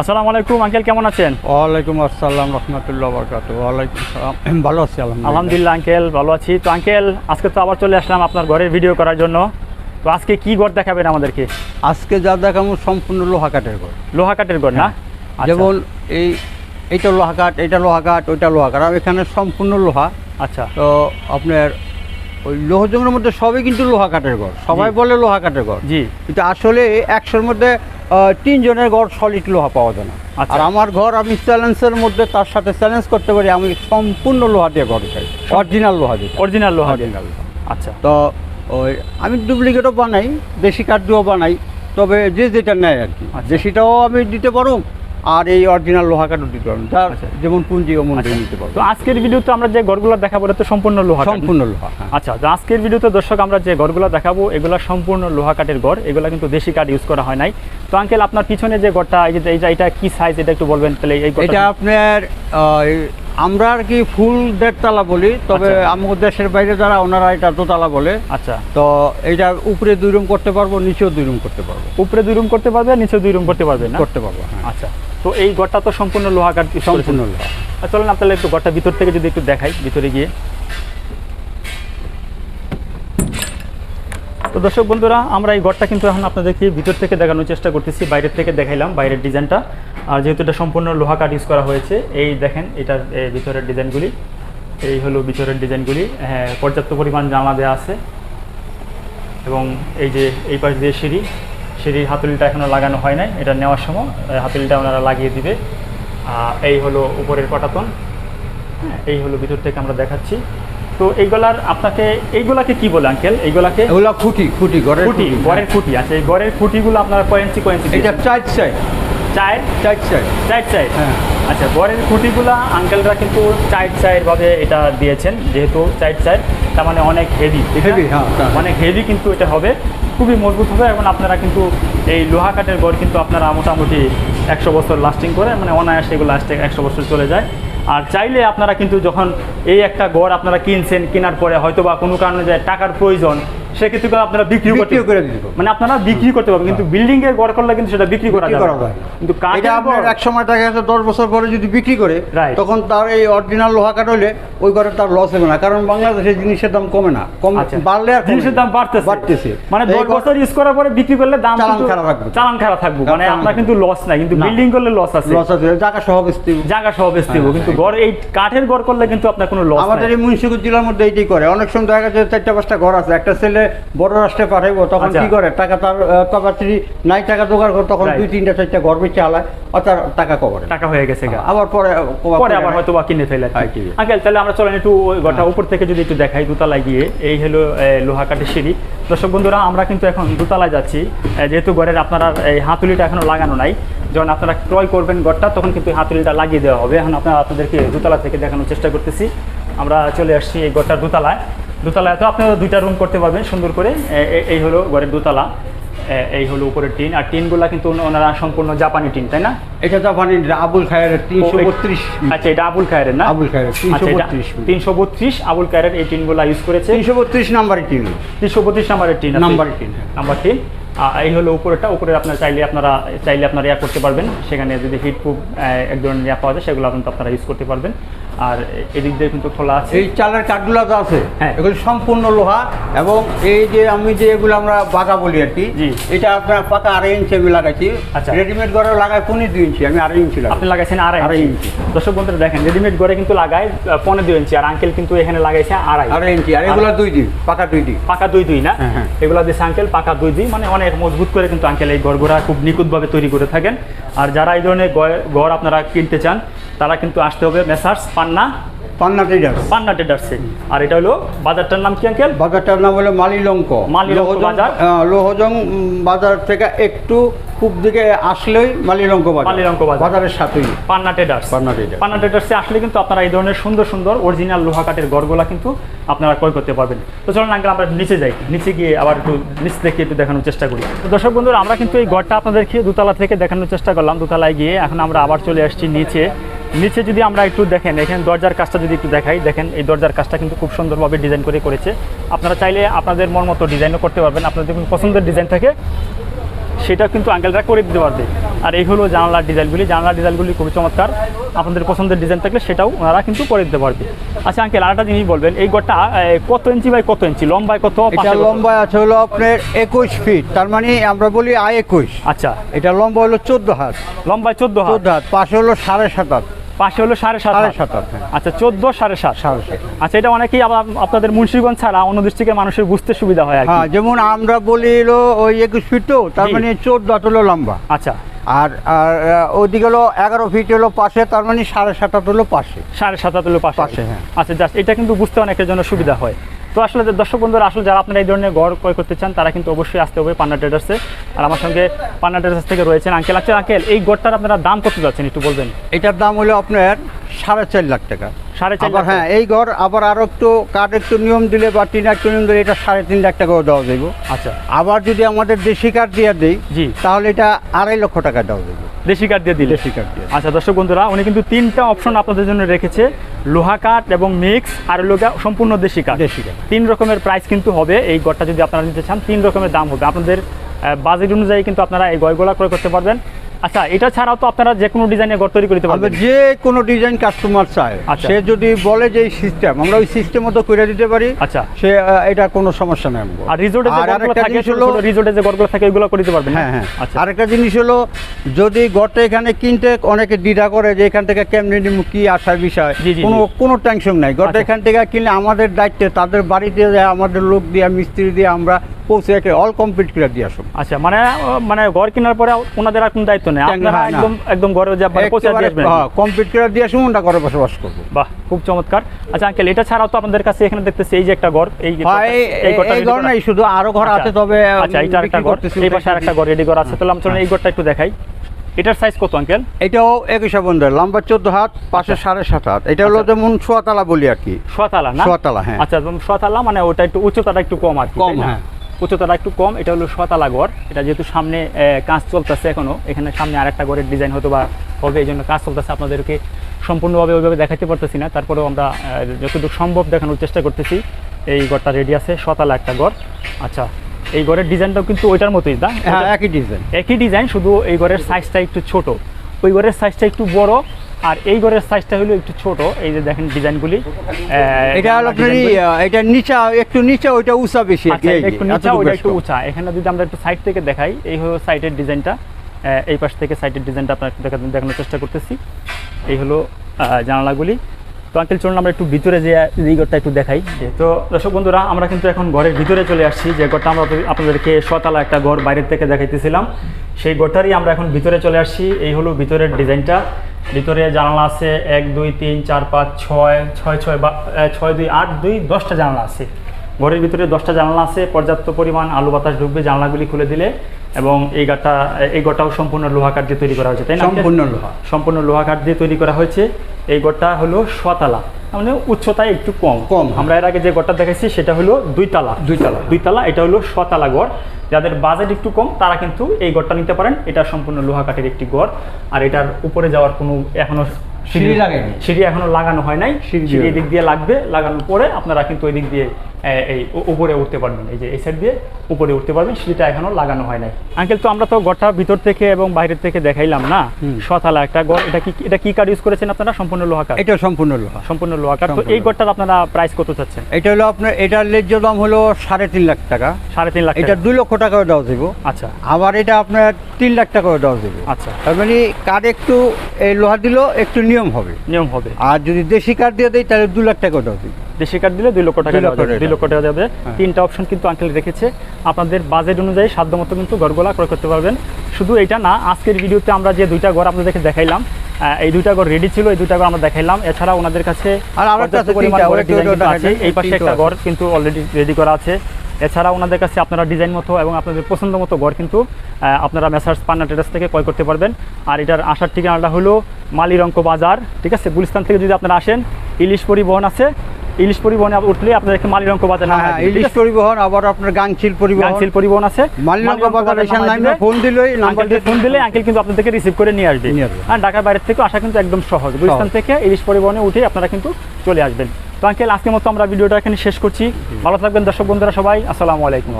আসসালামু আলাইকুম আঙ্কেল কেমন আছেন? ওয়ালাইকুম আসসালাম রহমতুল্লাহ বরকাত ওয়ালাইকুম ভালো আছি আলহামদুলিল্লাহ। আঙ্কেল ভালো আছি। তো আঙ্কেল আজকে তো আবার চলে আসলাম আপনার ঘরের ভিডিও করার জন্য। তো আজকে কি ঘর দেখাবেন আমাদেরকে? আজকে যা দেখাবো সম্পূর্ণ লোহা কাঠের ঘর। লোহা কাঠের ঘর না? আচ্ছা, যেমন এই এইটা লোহা কাঠ এইটা লোহা কাঠ ওইটা লোহা কাঠ আর এখানে সম্পূর্ণ লোহা। আচ্ছা। তো আপনার ওই লোহজমের মধ্যে সবই কিন্তু লোহা কাঠের ঘর। সবাই বলে লোহা কাঠের ঘর। জি। কিন্তু আসলে একশোর মধ্যে তিনজনের ঘর সলিড লোহা পাওয়া যায় না। আচ্ছা। আর আমার ঘর আমি চ্যালেঞ্জের মধ্যে তার সাথে চ্যালেঞ্জ করতে পারি আমি সম্পূর্ণ লোহা দিয়ে ঘর চাই। অরিজিনাল লোহা দিয়ে। অরিজিনাল লোহা অরিজিনাল আচ্ছা। তো ওই আমি ডুপ্লিকেটও বানাই দেশি কাঠ দিয়েও বানাই তবে যে যেটা নেয় আর কি। আচ্ছা। দেশিটাও আমি দিতে পারো আর এই অরিজিনাল লোহা কাঠও দিতে পারব যার আচ্ছা। যেমন পুঁজি অমন আচ্ছা। নিতে পারব। তো আজকের ভিডিওতে আমরা যে ঘরগুলো দেখাবো এটা তো সম্পূর্ণ লোহা কাঠ। সম্পূর্ণ লোহা হ্যাঁ। আচ্ছা তো আজকের ভিডিওতে দর্শক আমরা যে ঘরগুলো দেখাবো এগুলো সম্পূর্ণ লোহা কাঠের ঘর। এগুলো কিন্তু দেশি কাঠ ইউজ করা হয় নাই। তো আঙ্কেল আপনার পিছনে যে ঘরটা এই যে এটা কি সাইজ এটা একটু বলবেন তাহলে এই এটা আপনার আমরা আর কি ফুল দেড়তলা বলি তবে আচ্ছা। আমাদের দেশের বাইরে যারা ওনারা এটা দোতলা বলে আচ্ছা। তো এইটা উপরে দুই রুম করতে পারব নিচেও দুই রুম করতে পারব। উপরে দুই রুম করতে পারবে নিচেও দুই রুম করতে পারবে না? করতে পারব হ্যাঁ। আচ্ছা। তো এই ঘরটা তো সম্পূর্ণ লোহা কাঠ সম্পূর্ণ লোহা। আর চলেন আপনাদের একটু ঘরটা ভিতর থেকে যদি একটু দেখাই ভিতরে গিয়ে। তো দর্শক বন্ধুরা আমরা এই ঘরটা কিন্তু এখন আপনাদেরকে ভিতর থেকে দেখানোর চেষ্টা করতেছি বাইরের থেকে দেখাইলাম বাইরের ডিজাইনটা। আর যেহেতু এটা সম্পূর্ণ লোহা কাঠ ইউজ করা হয়েছে এই দেখেন এটার ভিতরের ডিজাইনগুলি। এই হলো ভিতরের ডিজাইনগুলি। হ্যাঁ পর্যাপ্ত পরিমাণ জানলা দেওয়া আছে। এবং এই যে এই পাশ দিয়ে সিঁড়ি সিঁড়ির হাতুলিটা এখনও লাগানো হয় নাই এটা নেওয়ার সময় হাতুলিটা ওনারা লাগিয়ে দিবে। আর এই হলো উপরের পটাতন হ্যাঁ এই হলো ভিতর থেকে আমরা দেখাচ্ছি। তো এইগুলার আপনাকে এইগুলাকে কি বলে আঙ্কেল? এইগুলাকে এগুলা খুঁটি খুঁটি ঘরের খুঁটি গড়ের খুঁটি আছে এই গড়ের খুঁটিগুলো আপনারা কয়েন্সি কয়েন্সি এটা চার সাইড চায়ের? চার সাইড চাইড চাইড হ্যাঁ। আচ্ছা গড়ের খুঁটিগুলো আঙ্কেলরা কিন্তু চাইড চাইডভাবে এটা দিয়েছেন যেহেতু চাইড চাইড তার মানে অনেক হেভি Heavy, হ্যাঁ, তা। অনেক হেভি কিন্তু এটা হবে। খুবই মজবুত হবে এবং আপনারা কিন্তু এই লোহা কাঠের গড় কিন্তু আপনারা মোটামুটি একশো বছর লাস্টিং করে মানে অনায়াসে এগুলো লাস্টে একশো বছর চলে যায়। আর চাইলে আপনারা কিন্তু যখন এই একটা গড় আপনারা কিনছেন কেনার পরে হয়তো বা কোনো কারণে যায় টাকার প্রয়োজন সেক্ষেত্রে কিন্তু আপনারা বিক্রি করতে করে দিতে মানে আপনারা বিক্রি করতে পারবেন কিন্তু বিল্ডিং এর গড় করলে কিন্তু সেটা বিক্রি করা যাবে। কিন্তু এটা আপনার এক সময় দেখা গেছে দশ বছর পরে যদি বিক্রি করে তখন তার এই অরিজিনাল লোহা কাঠ হলে ওই ঘরে তার লস হবে না। কারণ বাংলাদেশে জিনিসের দাম কমে না। কম আচ্ছা। বাড়লে আর জিনিসের দাম বাড়তেছে। বাড়তেছে। মানে দশ বছর ইউজ করার পরে বিক্রি করলে দাম চালান খারাপ থাকবে। চালান খারাপ থাকবে। মানে চালান আপনার কিন্তু লস নাই কিন্তু বিল্ডিং করলে লস আছে। লস আছে। জায়গা সহ বেচতে জায়গা সহ বেচতে হ্যাঁ, কিন্তু হ্যাঁ। ঘর এই কাঠের ঘর করলে কিন্তু আপনার কোনো লস আমাদের এই মুন্সিগঞ্জ জেলার মধ্যে এইটাই করে। অনেক সময় দেখা যাচ্ছে চারটা পাঁচটা ঘর আছে। একটা ছেলে বড় রাষ্ট্রে পাঠাইবো তখন আচ্ছা। কি করে? টাকা তার কাপাসিটি নাই টাকা জোগাড় করে তখন দুই তিনটা চারটা ঘর বেঁচে আর তার টাকা কভারে টাকা হয়ে গেছে আবার পরে পরে আবার হয়তো বা কিনে ফেলে হ্যাঁ, আঙ্কেল তাহলে আমরা চলেন একটু ঘরটা হ্যাঁ। উপর থেকে যদি একটু দেখাই দোতলায় গিয়ে। এই হলো লোহা কাঠের সিঁড়ি। দর্শক বন্ধুরা আমরা কিন্তু এখন দোতলায় যাচ্ছি। যেহেতু ঘরের আপনারা এই হাতুলিটা এখনও লাগানো নাই যখন আপনারা ক্রয় করবেন ঘরটা তখন কিন্তু হাতুলিটা লাগিয়ে দেওয়া হবে। এখন আপনারা আপনাদেরকে দোতলা থেকে দেখানোর চেষ্টা করতেছি। আমরা চলে আসছি এই ঘরটার দোতলায়। দোতলায় তো আপনারা দুইটা রুম করতে পারবেন সুন্দর করে। এই হলো ঘরের দোতলা। এই হলো উপরের টিন। আর টিনগুলা কিন্তু ওনারা সম্পূর্ণ জাপানি টিন তাই না? এটা জাপানি আবুল খায়ের তিনশো বত্রিশ আচ্ছা এটা আবুল খায়ের না? আবুল খায়ের তিনশো বত্রিশ তিনশো বত্রিশ আবুল খায়ের এই টিনগুলা ইউজ করেছে। তিনশো বত্রিশ নাম্বার টিন। তিনশো বত্রিশ নাম্বারের টিন নাম্বার টিন, হ্যাঁ। Number tin. এই হলো উপরেটা উপরে আপনার চাইলে আপনারা চাইলে আপনারা ইয়া করতে পারবেন। সেখানে যদি হিট প্রুফ এক ধরনের ইয়া পাওয়া যায় সেগুলো কিন্তু আপনারা ইউজ করতে পারবেন। আর এদিক দিয়ে কিন্তু খোলা আছে। এই চালের কাঠগুলো তো আছে। হ্যাঁ। এগুলো সম্পূর্ণ লোহা এবং এই যে আমি যে এগুলো আমরা বাগা বলি আর কি এটা আপনার পাকা আড়াই ইঞ্চি আমি লাগাইছি। আচ্ছা। রেডিমেড ঘরে লাগাই পনেরো দুই ইঞ্চি আমি আড়াই ইঞ্চি আপনি লাগাইছেন আড়াই আড়াই ইঞ্চি। দর্শক বন্ধুরা দেখেন রেডিমেড ঘরে কিন্তু লাগায় পনেরো দুই ইঞ্চি আর আঙ্কেল কিন্তু এখানে লাগাইছে আড়াই। আড়াই ইঞ্চি আর এগুলো দুই দিন পাকা দুই দিন পাকা দুই দুই না? হ্যাঁ। দিয়েছে আঙ্কেল পাকা দুই দুই মানে অনেক মজবুত করে কিন্তু আঙ্কেল এই ঘরগুলা খুব নিখুঁতভাবে তৈরি করে থাকেন। আর যারা এই ধরনের ঘর আপনারা কিনতে চান তারা কিন্তু আসতে হবে মেসার্স পান্না? পান্না ট্রেডার্স পান্না ট্রেডার্সে আর এটা হলো বাজারটার নাম কি আঙ্কেল? বাজারটার নাম হলো মালিলঙ্ক। মালিলঙ্ক বাজার? লোহজং বাজার থেকে একটু পূব দিকে আসলেই মালিলঙ্ক বাজার। মালিলঙ্ক বাজার। বাজারের সাথেই। পান্না ট্রেডার্স পান্না ট্রেডার্স পান্না ট্রেডার্সে আসলে কিন্তু আপনারা এই ধরনের সুন্দর সুন্দর অরিজিনাল লোহা কাঠের ঘরগুলা কিন্তু আপনারা ক্রয় করতে পারবেন। তো চলুন আঙ্কেল আমরা নিচে যাই। নিচে গিয়ে আবার একটু নিচ থেকে একটু দেখানোর চেষ্টা করি। তো দর্শক বন্ধুরা আমরা কিন্তু এই ঘরটা আপনাদেরকে দোতলা থেকে দেখানোর চেষ্টা করলাম। দোতলায় গিয়ে এখন আমরা আবার চলে আসছি নিচে। নিচে যদি আমরা একটু দেখেন, এখানে দরজার কাজটা যদি একটু দেখাই, দেখেন এই দরজার কাজটা কিন্তু খুব সুন্দরভাবে ডিজাইন করে করেছে। আপনারা চাইলে আপনাদের মন মতো ডিজাইনও করতে পারবেন। আপনাদের পছন্দের ডিজাইন থাকে সেটা কিন্তু আঙ্কেলরা করে দিতে পারবে। আর এই হলো জানালার ডিজাইনগুলি জানালার ডিজাইনগুলি খুবই চমৎকার। আপনাদের পছন্দের ডিজাইন থাকলে সেটাও ওনারা কিন্তু করে দিতে পারবে। আচ্ছা আঙ্কেল আরেকটা জিনিস বলবেন। এই গোটা কত ইঞ্চি বাই কত ইঞ্চি লম্বায় কত লম্বা আছে হলো আপনার একুশ ফিট তার মানে আমরা বলি আয় একুশ। আচ্ছা। এটা লম্বা হলো চোদ্দ হাত। লম্বায় চোদ্দ হাত। চোদ্দ হাত পাশে হলো সাড়ে সাত হাত। পাশে হলো সাড়ে সাত সাড়ে সাত হ্যাঁ। আচ্ছা চোদ্দ সাড়ে সাত। সাড়ে সাত আচ্ছা এটা অনেকেই আবার আপনাদের মুন্সিগঞ্জ ছাড়া অন্য থেকে মানুষের বুঝতে সুবিধা হয় হ্যাঁ যেমন আমরা বলি হলো ওই একুশ ফিট তো তার মানে চোদ্দ হলো লম্বা। আচ্ছা। আর আর আহ, ওইদিকে হলো এগারো ফিট হলো পাশে তার মানে সাড়ে সাত হলো পাশে। সাড়ে সাত হলো পাশে। পাশে, হ্যাঁ। আচ্ছা জাস্ট এটা কিন্তু বুঝতে অনেকের জন্য সুবিধা হয়। তো আসলে দর্শক বন্ধুরা, আসলে যারা আপনারা এই ধরনের গড় ক্রয় করতে চান, তারা কিন্তু অবশ্যই আসতে হবে পান্না ট্রেডার্সে। আর আমার সঙ্গে পান্না ট্রেডার্স থেকে রয়েছেন আঙ্কেল। আচ্ছা আঙ্কেল, এই গড়টার আপনারা দাম করতে যাচ্ছেন একটু বলবেন? এটার দাম হলো আপনার সাড়ে চার লাখ টাকা। সাড়ে চার আবার হ্যাঁ এই ঘর আবার আরও একটু কাঠ একটু নিয়ম দিলে বা টিন একটু নিয়ম দিলে এটা সাড়ে তিন লাখ টাকাও দেওয়া যাবে আচ্ছা। আবার যদি আমাদের দেশি কাঠ দিয়ে দিই জি। তাহলে এটা আড়াই লক্ষ টাকা দেওয়া যাবে দেশি কাঠ দিয়ে দিলে। দেশি কাঠ দিয়ে। আচ্ছা দর্শক বন্ধুরা উনি কিন্তু তিনটা অপশন আপনাদের জন্য রেখেছে লোহা কাঠ এবং মিক্স আর লোগা সম্পূর্ণ দেশি কাঠ দেশি কাঠ তিন রকমের প্রাইস কিন্তু হবে এই গড়টা যদি আপনারা নিতে চান তিন রকমের দাম হবে। আপনাদের বাজেট অনুযায়ী কিন্তু আপনারা এই গড়গুলা ক্রয় করতে পারবেন। আচ্ছা এটা ছাড়াও তো আপনারা যে কোনো ডিজাইনের গড় তৈরি করতে পারবেন। যে কোনো ডিজাইন কাস্টমার চায়। সে যদি বলে যে এই সিস্টেম আমরা ওই সিস্টেম মতো করে দিতে পারি আচ্ছা। সে এটা কোনো সমস্যা নেই। আর রিজোর্টে যে আর গড়গুলো থাকে জিনিস হলো রিজোর্টে যে গড়গুলো থাকে ওইগুলো করে দিতে পারবেন হ্যাঁ হ্যাঁ। আচ্ছা। আরেকটা জিনিস হলো যদি গড়টা এখানে কিনতে অনেকে দ্বিধা করে যে এখান থেকে কেমনি নিমু কি আসার বিষয় কোনো কোনো টেনশন নাই। গড়টা আচ্ছা। এখান থেকে কিনলে আমাদের দায়িত্বে তাদের বাড়িতে যায় আমাদের লোক দিয়ে মিস্ত্রি দিয়ে আমরা পৌঁছে রেখে অল কমপ্লিট করে দিয়ে আসুন আচ্ছা মানে মানে ঘর কেনার পরে ওনাদের আর কোনো দায়িত্ব নেই। হ্যাঁ, আপনারা একদম একদম ঘরে যা মানে পৌঁছে দিয়ে আসবেন। কমপ্লিট করে দিয়ে আসুন ওটা ঘরে বসবাস করব। বাহ খুব চমৎকার। আচ্ছা আঙ্কেল এটা ছাড়াও তো আপনাদের কাছে এখানে দেখতেছি এই যে একটা ঘর এই যে এই ঘর নাই শুধু আরও ঘর আচ্ছা, আছে তবে আচ্ছা এটা বিক্রি ঘর। এই পাশে আরেকটা ঘর রেডি করা আছে। তাহলে আমি চলুন এই ঘরটা একটু দেখাই। এটার সাইজ কত আঙ্কেল? এটাও একুশা বন্ধের লম্বা চোদ্দ হাত পাশে সাড়ে সাত হাত। এটা হলো আচ্ছা। যেমন সোয়াতলা বলি আর কি। সোয়াতালা না? সোয়াতলা, হ্যাঁ। আচ্ছা সোয়াতালা মানে ওটা একটু উচ্চতাটা একটু কম আর কম, হ্যাঁ। উচ্চতাটা একটু কম এটা হলো সোয়াতালা ঘর এটা যেহেতু সামনে কাজ চলতেছে এখনও এখানে সামনে আরেকটা ঘরের ডিজাইন হয়তো বা হবে এই জন্য কাজ চলতেছে। আপনাদেরকে সম্পূর্ণভাবে ওইভাবে দেখাতে পারতেছি না। তারপরেও আমরা যতটুকু সম্ভব দেখানোর চেষ্টা করতেছি। এই ঘরটা রেডি আছে সোয়াতালা একটা ঘর আচ্ছা এই ঘরের ডিজাইনটাও কিন্তু ওইটার মতোই দা হ্যাঁ একই ডিজাইন একই ডিজাইন শুধু এই ঘরের সাইজটা একটু ছোট। ওই ঘরের সাইজটা একটু বড় আর এই ঘরের সাইজটা হলো একটু ছোট এই যে দেখেন ডিজাইনগুলি। এটা হলো এটা নিচা একটু নিচা ওইটা উঁচা বেশি আচ্ছা একটু নিচা ওইটা একটু উঁচা। এখানে যদি আমরা একটু সাইড থেকে দেখাই এই হলো সাইডের ডিজাইনটা। এই পাশ থেকে সাইডের ডিজাইনটা আপনার দেখা- দেখানোর চেষ্টা করতেছি। এই হলো জানালাগুলি। তো আঙ্কেল চলুন আমরা একটু ভিতরে যে এই ঘরটা একটু দেখাই। তো দর্শক বন্ধুরা আমরা কিন্তু এখন ঘরের ভিতরে চলে আসছি। যে ঘরটা আমরা আপনাদেরকে শতলা একটা ঘর বাইরের থেকে দেখাইতেছিলাম। সেই ঘরটারই আমরা এখন ভিতরে চলে আসছি। এই হলো ভিতরের ডিজাইনটা। ভিতরে জানালা আছে এক, দুই, তিন, চার, পাঁচ, ছয় ছয় ছয়, বা ছয়, দুই, আট, দুই, দশটা জানলা আছে। ঘরের ভিতরে দশটা জানালা আছে, পর্যাপ্ত পরিমাণ আলু বাতাস ঢুকবে জানালাগুলি খুলে দিলে। এবং এই গাটা এই গোটাও সম্পূর্ণ লোহা কাঠ দিয়ে তৈরি করা হয়েছে তাই না? সম্পূর্ণ লোহা। সম্পূর্ণ লোহা কাঠ দিয়ে তৈরি করা হয়েছে। এই গড়টা হলো শতালা মানে উচ্চতায় একটু কম। কম। আমরা এর আগে যে গড়টা দেখাইছি সেটা হলো দুই তালা। দুই তালা। দুই তালা এটা হলো শতালা গড়। যাদের বাজেট একটু কম তারা কিন্তু এই গড়টা নিতে পারেন। এটা সম্পূর্ণ লোহা কাঠের একটি গড়। আর এটার উপরে যাওয়ার কোনো এখনও সিঁড়ি লাগেনি। সিঁড়ি এখনও লাগানো হয় নাই। সিঁড়ি সিঁড়ি দিয়ে- দিয়ে লাগবে লাগানোর পরে আপনারা কিন্তু ওই দিক দিয়ে এই উপরে উঠতে পারবেন। এই যে এই সাইড দিয়ে উপরে উঠতে পারবেন সিঁড়িটা এখনও লাগানো হয় নাই। আঙ্কেল তো আমরা তো গড়টা ভিতর থেকে এবং বাইরের থেকে দেখাইলাম না। শতালা একটা গড় এটা কি এটা কি কাঠ ইউজ করেছেন আপনারা? সম্পূর্ণ লোহা কাঠ এটা সম্পূর্ণ লোহা। সম্পূর্ণ লোহা কাঠ তো এই গড়টার আপনারা প্রাইস কত চাচ্ছেন? এটা হলো আপনার এটার ন্যায্য দাম হলো সাড়ে তিন লাখ টাকা। সাড়ে তিন লাখ এটা দুই লক্ষ টাকাও দেওয়া যাব আচ্ছা। আবার এটা আপনার তিন লাখ টাকাও দেওয়া যাব আচ্ছা। তার মানে কাঠ একটু এই লোহা দিলেও একটু নিয়ম হবে। নিয়ম হবে। আর যদি দেশি কাঠ দিয়ে দেয় তাহলে দু লাখ টাকাও দেওয়া দেশি কাঠ দিলে দুই লক্ষ টাকা দুই লক্ষ টাকা। টাকা যাবে। হ্যাঁ। তিনটা অপশন কিন্তু আঙ্কেল রেখেছে। আপনাদের বাজেট অনুযায়ী সাধ্যমতো কিন্তু ঘরগুলা ক্রয় করতে পারবেন। শুধু এটা না আজকের ভিডিওতে আমরা যে দুইটা ঘর আপনাদেরকে দেখাইলাম এই দুইটা ঘর রেডি ছিল এই দুইটা ঘর আমরা দেখাইলাম। এছাড়া ওনাদের কাছে এই পাশে একটা। ঘর। কিন্তু অলরেডি রেডি করা আছে। এছাড়া ওনাদের কাছে আপনারা ডিজাইন মতো এবং আপনাদের পছন্দ মতো ঘর কিন্তু আপনারা মেসার্স পান্না ট্রেডার্স থেকে ক্রয় করতে পারবেন। আর এটার আসার ঠিকানাটা হলো মালিরঙ্ক বাজার ঠিক আছে? গুলিস্তান থেকে যদি আপনারা আসেন ইলিশ পরিবহন আছে। ইলিশ পরিবহনে উঠলে আপনাদেরকে মালিরঙ্ক বাজার নাম হ্যাঁ ইলিশ পরিবহন আবার আপনার গাংচিল পরিবহন। গাংসিল পরিবহন আছে। মালিরঙ্গ বাজার এসে দিলে ফোন দিলেই নাম্বার আঙ্কেলকে ফোন দিলে আঙ্কেল কিন্তু আপনাদেরকে রিসিভ করে নিয়ে আসবে। নিয়ে আসবে। আর ঢাকার বাইরে থেকে আসা কিন্তু একদম সহজ। গুলিস্তান থেকে ইলিশ পরিবহনে উঠে আপনারা কিন্তু চলে আসবেন। তো আঙ্কেল আজকের মতো আমরা ভিডিওটা এখানে শেষ করছি। ভালো থাকবেন দর্শক বন্ধুরা সবাই। আসসালামু আলাইকুম।